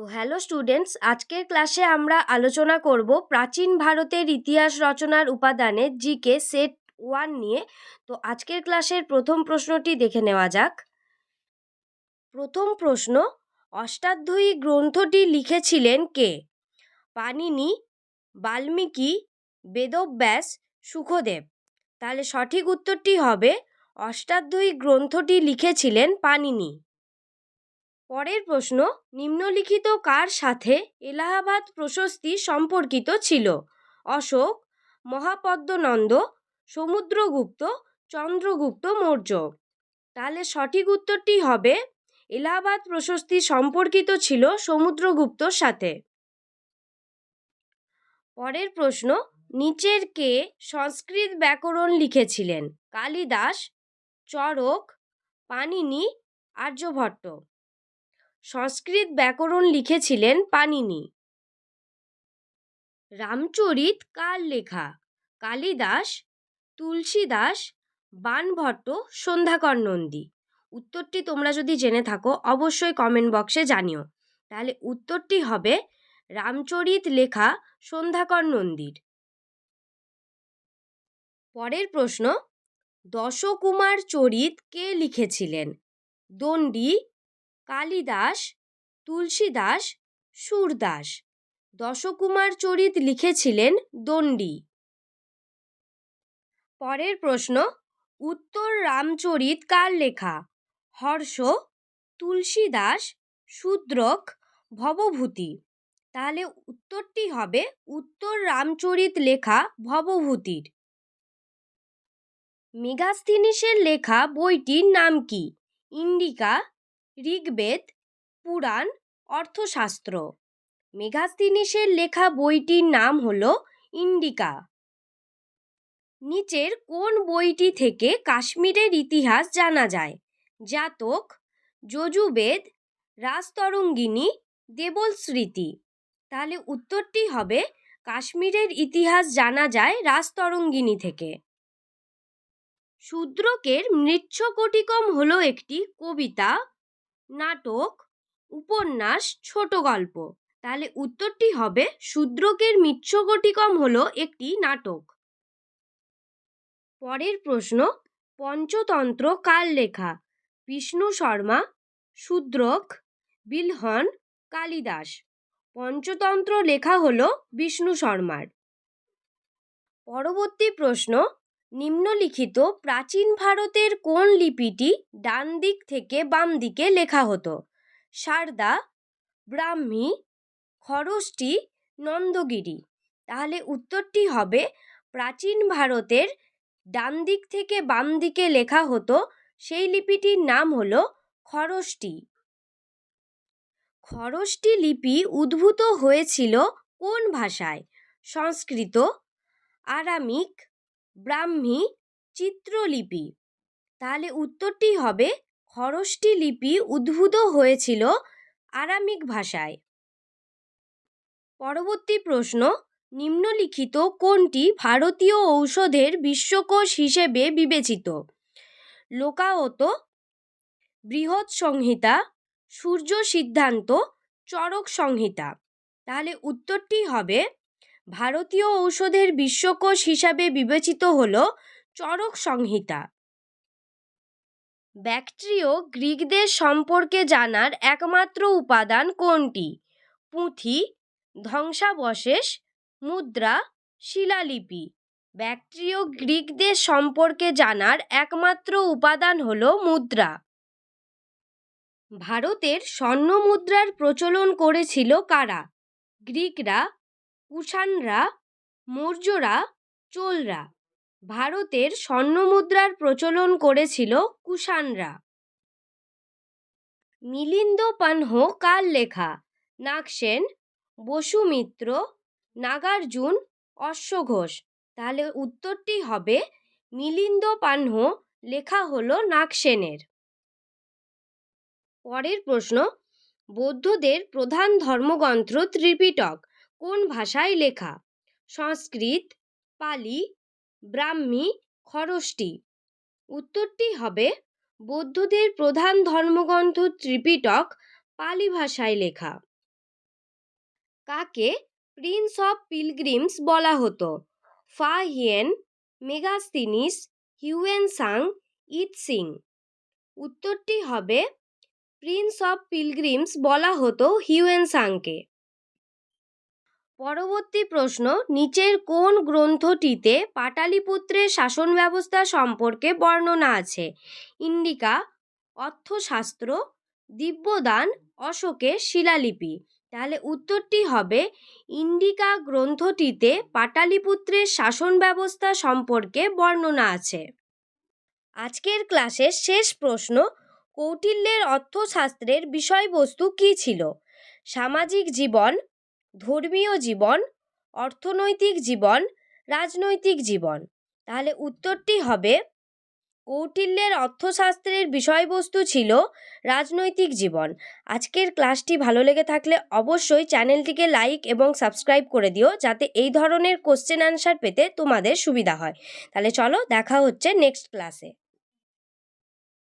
তো hello students, আজকের ক্লাসে আমরা আলোচনা করব প্রাচীন ভারতের ইতিহাস রচনার উপাদানে জিকে সেট ওয়ান নিয়ে। তো আজকের ক্লাসের প্রথম প্রশ্নটি দেখে নেওয়া যাক। প্রথম প্রশ্ন, অষ্টাধ্যায়ী গ্রন্থটি লিখেছিলেন কে? পানিনি বাল্মীকি, বেদব্যাস, সুখদেব। তাহলে সঠিক উত্তরটি হবে, অষ্টাধ্যায়ী গ্রন্থটি লিখেছিলেন পানিনি পরের প্রশ্ন, নিম্নলিখিত কার সাথে এলাহাবাদ প্রশস্তি সম্পর্কিত ছিল? অশোক, মহাপদ্মনন্দ, সমুদ্রগুপ্ত, চন্দ্রগুপ্ত মৌর্য। তাহলে সঠিক উত্তরটি হবে, এলাহাবাদ প্রশস্তি সম্পর্কিত ছিল সমুদ্রগুপ্তর সাথে। পরের প্রশ্ন, নিচের কে সংস্কৃত ব্যাকরণ লিখেছিলেন? কালিদাস চরক পানিনি আর্যভট্ট। সংস্কৃত ব্যাকরণ লিখেছিলেন পানিনি। রামচরিত কার লেখা কালিদাস, তুলসীদাস, বানভট্ট সন্ধ্যাকর নন্দী উত্তরটি তোমরা যদি জেনে থাকো, অবশ্যই কমেন্ট বক্সে জানিও। তাহলে উত্তরটি হবে রামচরিত লেখা সন্ধ্যাকর নন্দীর পরের প্রশ্ন দশকুমার চরিত কে লিখেছিলেন? দণ্ডী কালিদাস, তুলসীদাস, সুরদাস। দশকুমার চরিত লিখেছিলেন দণ্ডী। পরের প্রশ্ন, উত্তর রামচরিত কার লেখা? হর্ষ, তুলসীদাস, শূদ্রক, ভবভূতি। তাহলে উত্তরটি হবে উত্তর রামচরিত লেখা ভবভূতির। মেগাস্থিনিসের লেখা বইটির নাম কি? ইন্ডিকা ঋগ্বেদ, পুরাণ, অর্থশাস্ত্র। মেগাস্থিনিসের লেখা বইটির নাম হল ইন্ডিকা। নিচের কোন বইটি থেকে কাশ্মীরের ইতিহাস জানা যায়? জাতক, যজুবেদ, রাজতরঙ্গিনী, দেবল স্মৃতি। তাহলে উত্তরটি হবে, কাশ্মীরের ইতিহাস জানা যায় রাজতরঙ্গিনী থেকে। শূদ্রকের মৃচ্ছকটিকম হলো একটি কবিতা নাটক, উপন্যাস, ছোট গল্প। তাহলে উত্তরটি হবে শূদ্রকের মৃচ্ছকটিকম হলো একটি নাটক। পরের প্রশ্ন, পঞ্চতন্ত্র কার লেখা? বিষ্ণু শর্মা, শূদ্রক, বিলহন, কালিদাস। পঞ্চতন্ত্র লেখা হলো বিষ্ণু শর্মার। পরবর্তী প্রশ্ন নিম্নলিখিত প্রাচীন ভারতের কোন লিপিটি ডান দিক থেকে বাম দিকে লেখা হতো? সারদা, ব্রাহ্মী, খরষ্টি, নন্দগিরি। তাহলে উত্তরটি হবে প্রাচীন ভারতের ডান দিক থেকে বাম দিকে লেখা হতো, সেই লিপিটির নাম হল খরষ্টি। খরষ্টি লিপি উদ্ভূত হয়েছিল কোন ভাষায়? সংস্কৃত, আরামিক ব্রাহ্মী চিত্রলিপি। তাহলে উত্তরটি হবে খরষ্টি লিপি উদ্ভূত হয়েছিল আরামিক ভাষায়। পরবর্তী প্রশ্ন, নিম্নলিখিত কোনটি ভারতীয় ঔষধের বিশ্বকোষ হিসেবে বিবেচিত? লোকাওত বৃহৎ সংহিতা, সূর্য সিদ্ধান্ত চরক সংহিতা। তাহলে উত্তরটি হবে ভারতীয় ঔষধের বিশ্বকোষ হিসাবে বিবেচিত হল চরক সংহিতা। ব্যাকট্রিয় গ্রিকদের সম্পর্কে জানার একমাত্র উপাদান কোনটি? পুঁথি, ধ্বংসাবশেষ, মুদ্রা, শিলালিপি। ব্যাকট্রিয় গ্রিকদের সম্পর্কে জানার একমাত্র উপাদান হল মুদ্রা। ভারতের স্বর্ণ মুদ্রার প্রচলন করেছিল কারা? গ্রিকরা কুষাণরা, মৌর্যরা, চোলরা। ভারতের স্বর্ণমুদ্রার প্রচলন করেছিল কুষাণরা। মিলিন্দ পানহ কার লেখা? নাগসেন বসুমিত্র, নাগার্জুন, অশ্বঘোষ। তাহলে উত্তরটি হবে মিলিন্দ পানহ লেখা হলো নাগসেনের পরের প্রশ্ন, বৌদ্ধদের প্রধান ধর্মগ্রন্থ ত্রিপিটক। কোন ভাষায় লেখা? সংস্কৃত, পালি, ব্রাহ্মী, খরষ্টি। উত্তরটি হবে, বৌদ্ধদের প্রধান ধর্মগ্রন্থ ত্রিপিটক পালি ভাষায় লেখা। কাকে প্রিন্স অফ পিলগ্রিমস বলা হতো? Fa Hien, Megasthenes, Hiuen Tsang Itsing. উত্তরটি হবে, প্রিন্স অফ পিলগ্রিমস বলা হতো হিউয়েন সাংকে। পরবর্তী প্রশ্ন, নিচের কোন গ্রন্থটিতে পাটালিপুত্রের শাসন ব্যবস্থা সম্পর্কে বর্ণনা আছে? ইন্ডিকা, অর্থশাস্ত্র, দিব্যদান, অশোকের শিলালিপি। তাহলে উত্তরটি হবে, ইন্ডিকা গ্রন্থটিতে পাটালিপুত্রের শাসন ব্যবস্থা সম্পর্কে বর্ণনা আছে। আজকের ক্লাসের শেষ প্রশ্ন, কৌটিল্যের অর্থশাস্ত্রের বিষয়বস্তু কী ছিল? সামাজিক জীবন ধর্মীয় জীবন, অর্থনৈতিক জীবন, রাজনৈতিক জীবন। তাহলে উত্তরটি হবে, কৌটিল্যের অর্থশাস্ত্রের বিষয়বস্তু ছিল রাজনৈতিক জীবন। আজকের ক্লাসটি ভালো লেগে থাকলে অবশ্যই চ্যানেলটিকে লাইক এবং সাবস্ক্রাইব করে দিও, যাতে এই ধরনের কোশ্চেন অ্যান্সার পেতে তোমাদের সুবিধা হয়। তাহলে চলো দেখা হচ্ছে নেক্সট ক্লাসে।